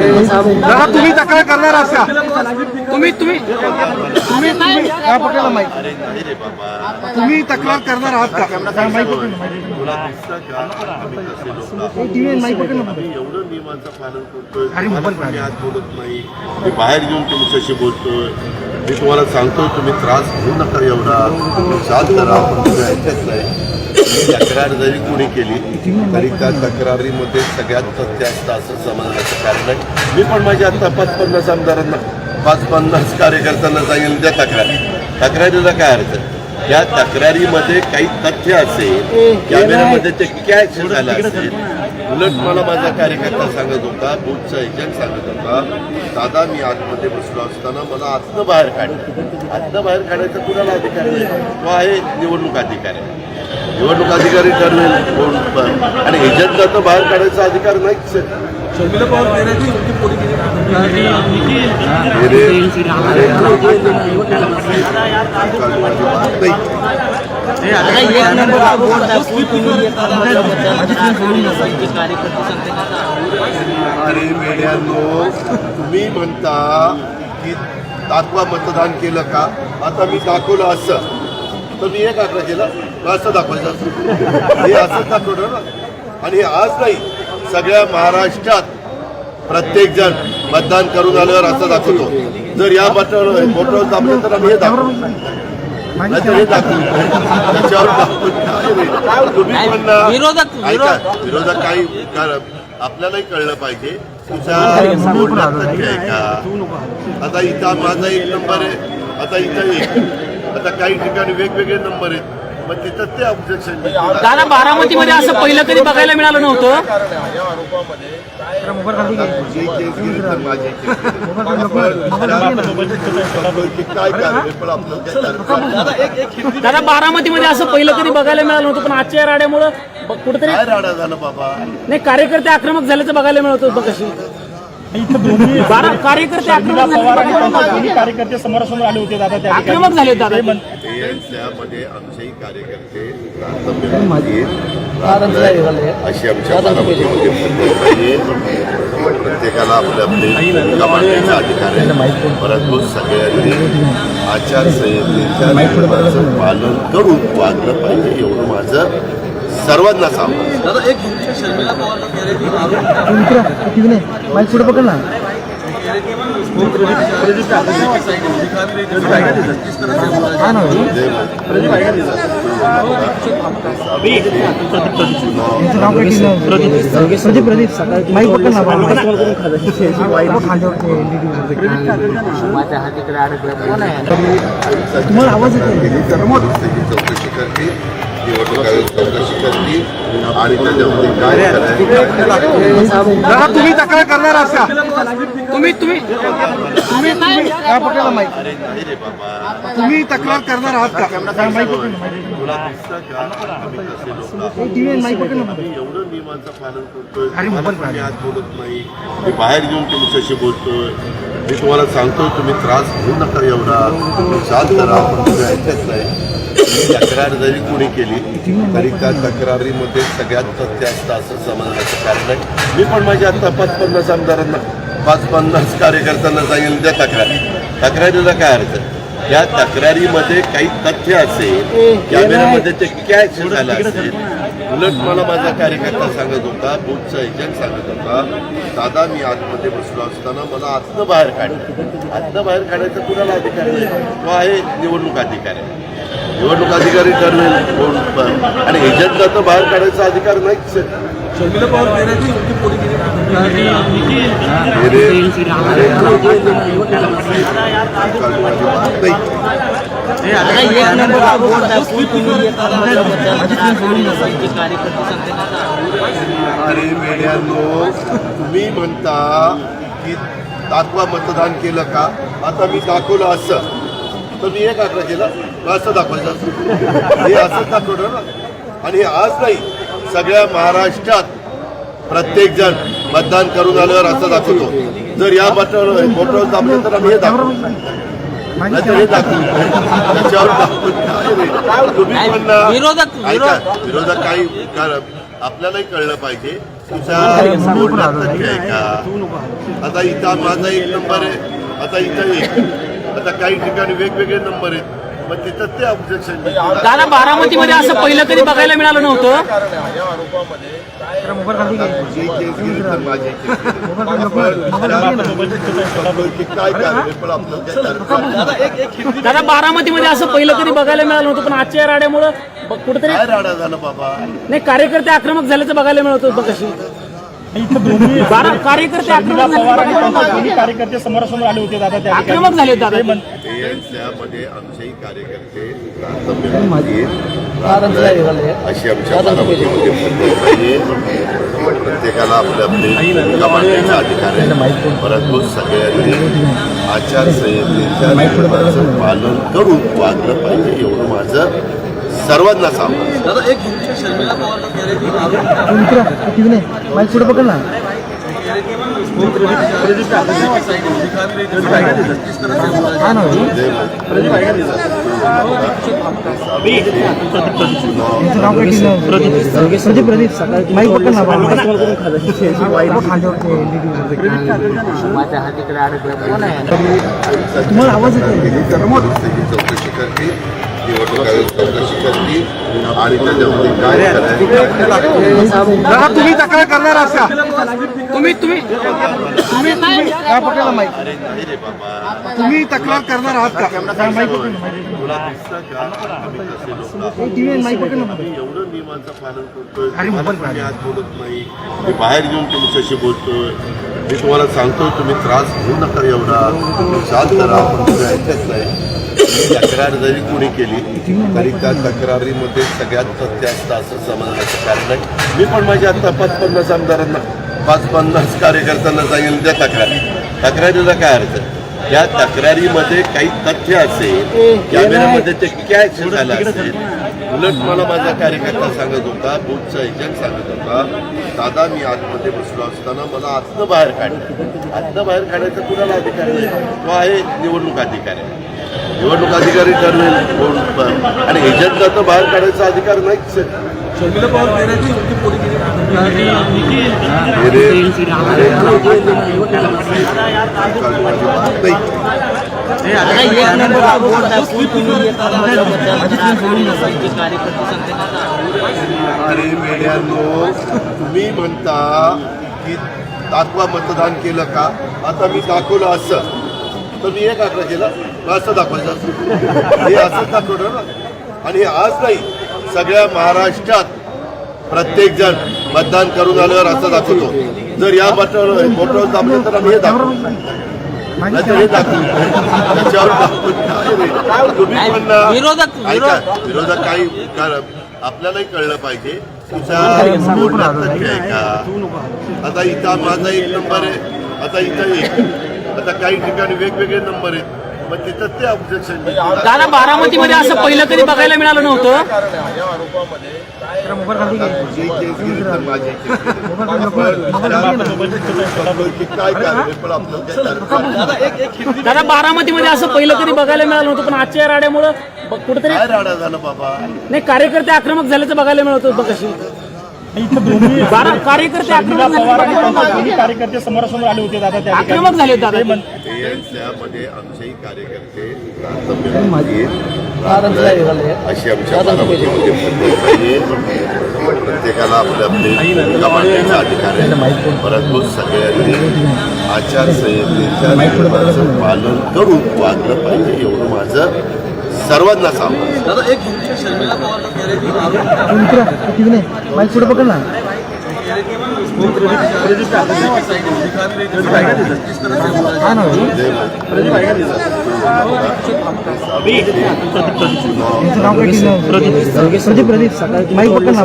दादा तुम्ही तक्रार करणार का तुम्ही तुम्ही तुम्ही नाही रे बाबा तुम्ही तक्रार करणार आहात का? एवढं नियमांचं पालन करतोय. आज बोलत नाही. मी बाहेर येऊन तुमच्याशी बोलतोय. मी तुम्हाला सांगतोय तुम्ही त्रास घेऊ नका एवढा. शांत राहा पण तुम्ही ऐकत नाही. ही तक्रार जरी कोणी केली? तरी त्या तक्रारीमध्ये सगळ्यात तथ्य असतं असं समजण्याचं कारण आहे. मी पण माझ्या आता पाच पन्नास आमदारांना पाच पन्नास कार्यकर्त्यांना सांगेल त्या तक्रारी. तक्रारीला काय अर्थ त्या तक्रारीमध्ये काही तथ्य असेल कॅमेऱ्यामध्ये ते कॅच झालं असेल. उलट मला माझा कार्यकर्ता सांगत होता बूथचा एजंट सांगत होता दादा मी आतमध्ये बसलो असताना मला आतनं बाहेर काढलं आतनं बाहेर काढायचा कुणाला अधिकार नाही? तो आहे निवडणूक अधिकारी. निवडणूक अधिकारी ठरवेल कोण आणि एजंटला तर बाहेर काढायचा अधिकार नाहीच आहे. अरे, मेड्यांनो तुम्ही म्हणता की दाखवा मतदान केलं का? आता मी दाखवलं असं. तर मी एक आकडा केला. असं दाखवायचं. असं. हे असं दाखवलं ना. आणि हे आज नाही सगळ्या महाराष्ट्रात प्रत्येक जण मतदान करून आल्यावर असं दाखवतो. जर या बटन बोटावर दाबलं तर आम्ही हे दाखवू. नाहीतर हे दाखवू. त्याच्यावर दाखवू काय रे? तुम्ही पण ना- विरोधक- ऐका, विरोध- विरोधक काही आपल्यालाही कळलं पाहिजे. तुझ्या बोलण्यात तथ्य आहे का? आता इथं माझा एक नंबर आहे. आता इथं एक. आता काही ठिकाणी वेगवेगळे नंबर आहेत. मग तिथं ते ऑब्जेक्शन दादा बारामतीमध्ये असं पहिलं कधी बघायला मिळालं नव्हतं? तुझी केस गेली तर माझी केस गेली. काय कारवाई पण आपलं काय कारवाई? दादा बारामतीमध्ये असं पहिलं कधी बघायला मिळालं नव्हतं पण आजच्या या राड्यामुळं ब- कुठेतरी काय राडा झालं बाबा? नाही कार्यकर्ते आक्रमक झाल्याचं बघायला मिळत होतं कशी बारा कार्यकर्ते आक्रमक झाले. कार्यकर्ते समोरासमोर आले होते दादा त्या आक्रमक झाले दादा. त्यामध्ये आमचेही कार्यकर्ते. अशी आमच्या नाहीये. प्रत्येकाला आपले आपले भूमिका मांडण्याचा अधिकार आहे. परंतु सगळ्यांनी आचारसंहितेच्या नियमाचं पालन करून वागलं पाहिजे एवढं माझं सर्वांना सांगू माईक पुढे पकड ना हा ना यांचं नाव काय केलं? प्रदीप प्रदीप माईक पकड ना. तुम्हाला आवाज येतो त्याची चौकशी करते. निवडणूक आयोग चौकशी करते. आणि त्याच्यामध्ये काय करायचं? तुम्ही तक्रार करणार का? तुम्ही तुम्ही तुम्ही नाही रे बाबा तुम्ही तक्रार करणार आहात का? आम्ही एवढं नियमांचं पालन करतोय. आज बोलत नाही. मी बाहेर येऊन तुमच्याशी बोलतोय. मी तुम्हाला सांगतोय तुम्ही त्रास घेऊ नका एवढा. शांत राहा पण तुम्ही ऐकत नाही तक्रार जरी कोणी केली तरी त्या तक्रारीमध्ये सगळ्यात तथ्य असतं असं समजण्याचं कारण आहे. मी पण माझ्या आता पाच पन्नास आमदारांना पाच पन्नास कार्यकर्त्यांना सांगितलं त्या तक्रार. तक्रारीला काय अर्थ? त्या तक्रारीमध्ये काही तथ्य असेल कॅमेऱ्यामध्ये ते कॅच झालं असेल. उलट मला माझा कार्यकर्ता सांगत होता बूथचा एजंट सांगत होता दादा मी आतमध्ये बसलो असताना मला आतनं बाहेर काढलं आतनं बाहेर काढायचा कुणाला अधिकार नाही? तो आहे निवडणूक अधिकारी. निवडणूक अधिकारी ठरवेल कोण आणि एजंटला तर बाहेर काढायचा अधिकार नाहीच. अरे मेड्यांनो तुम्ही म्हणता की दाखवा मतदान केलं का? आता मी दाखवलं असं. तर मी एक आकडा केला मग असं दाखवायचं. असं. हे असं दाखवलं ना. आणि हे आज नाही सगळ्या महाराष्ट्रात प्रत्येक जण मतदान करून आल्यावर असं दाखवतो. जर या बटन बोटावर दाबलं तर आम्ही हे दाखवू. नाहीतर हे दाखवू. त्याच्यावर दाखवू काय रे? तुम्ही पण ना- विरोधक- काही कारण आपल्यालाही कळलं पाहिजे. तुझा आहे का? आता इथं माझा एक नंबर आहे. आता इथं एक. आता काही ठिकाणी वेगवेगळे नंबर आहेत मग तिथं ते ऑब्जेक्शन दादा बारामतीमध्ये असं पहिलं कधी बघायला मिळालं नव्हतं जरा मोबाईल खाली घे. तुझी केस गेली तर माझी केस गेली. मोबाईल खाली नको. की काय कारवाई पण आपलं काय कारवाई? दादा बारामतीमध्ये असं पहिलं कधी बघायला मिळालं नव्हतं पण आजच्या या राड्यामुळं ब- कुठेतरी काय राडा झाला बाबा नाही कार्यकर्ते आक्रमक झाल्याचं बघायला मिळत होतं बारा कार्यकर्ते कार्यकर्ते समोरासमोर आले होते दादा त्या. आक्रमक झाले दादा. त्यामध्ये आमचेही कार्यकर्ते अशी आमच्या नाहीये प्रत्येकाला आपले आपले अधिकार आहे. परंतु सगळ्यांनी आचारसंहितेच्या नियमाचं पालन करून वागलं पाहिजे एवढं माझं सर्वांना खांद्यावरती आहे, LED तुम्हाला आवाज येतो दुरुस्तीची चौकशी करते. निवडणूक चौकशी आणि त्याच्यामध्ये काय करायचं तुम्ही तक्रार करणार आहात तुम्ही तुम्ही तुम्ही काय पकडला बाबा तुम्ही तक्रार करणार आहात का? आम्ही एवढं नियमांचं पालन करतोय. आज बोलत नाही. मी बाहेर येऊन तुमच्याशी बोलतोय. मी तुम्हाला सांगतोय तुम्ही त्रास घेऊ नका एवढा. शांत राहा पण तुम्ही ऐकत नाही. ही तक्रार जरी कोणी केली तरी त्या तक्रारीमध्ये सगळ्यात तथ्य असतं असं समजण्याचं कारण आहे. मी पण माझ्या आता पाच पन्नास आमदारांना पाच पन्नास कार्यकर्त्यांना सांगेल त्या तक्रारी. तक्रारीला काय अर्थ? या तक्रारीमध्ये काही तथ्य असेल कॅमेऱ्यामध्ये ते कॅच झालं असेल. उलट मला माझा कार्यकर्ता सांगत होता बूथचा एजंट सांगत होता दादा मी आतमध्ये बसलो असताना मला आतनं बाहेर काढलं आतनं बाहेर काढायचा कुणाला अधिकार नाही? तो आहे निवडणूक अधिकारी. निवडणूक अधिकारी ठरवेल कोण आणि एजंटला तर बाहेर काढायचा अधिकार नाहीच आहे. अरे, नाही. अरे मेड्यांनो तुम्ही म्हणता की दाखवा मतदान केलं का आता मी दाखवलं असं तर मी एक आकडा केला मग असं दाखवायचं. असं हे असंच दाखवलं ना. आणि हे आज नाही सगळ्या महाराष्ट्रात प्रत्येक जण मतदान करून आल्यावर असं दाखवतो. जर या बटन बोटावर दाबलं तर आम्ही हे हे दाखवू. त्याच्यावर दाखवून काय रे? तुम्ही पण ना- विरोधक- ऐका, विरोधक काही आपल्यालाही कळलं पाहिजे. तुझा बोलण्यात तथ्य आहे का? आता इथं माझा एक नंबर आहे. आता इथं एक. आता काही ठिकाणी वेगवेगळे नंबर आहेत. मग तिथं ते ऑब्जेक्शन दादा बारामतीमध्ये असं पहिलं कधी बघायला मिळालं नव्हतं. केस गेली तर माझी केस गेली. की काय पण? दादा बारामतीमध्ये असं पहिलं कधी बघायला मिळालं नव्हतं पण आजच्या या राड्यामुळं ब- कुठेतरी काय राडा झाला बाबा? नाही कार्यकर्ते आक्रमक झाल्याचं बघायला मिळत होतं दोन्ही बारा कार्यकर्ते शर्मिला आक्रमक पवार आणि झाले त्यांचे दोन्ही कार्यकर्ते समोरासमोर आले होते दादा त्या ठिकाणी. आक्रमक झाले दादा ते म्हण- त्यामध्ये आमचेही कार्यकर्ते प्राथमिक अशी आमच्या नाहीये प्रत्येकाला आपले आपले अधिकार आहे. परंतु सगळ्यांनी आचारसंहितेच्या पालन करून वागलं पाहिजे. एवढं माझं सर्वांना किती नाही? माईक पुढे पकड ना. हा प्रदीप प्रदीप माईक पकड ना.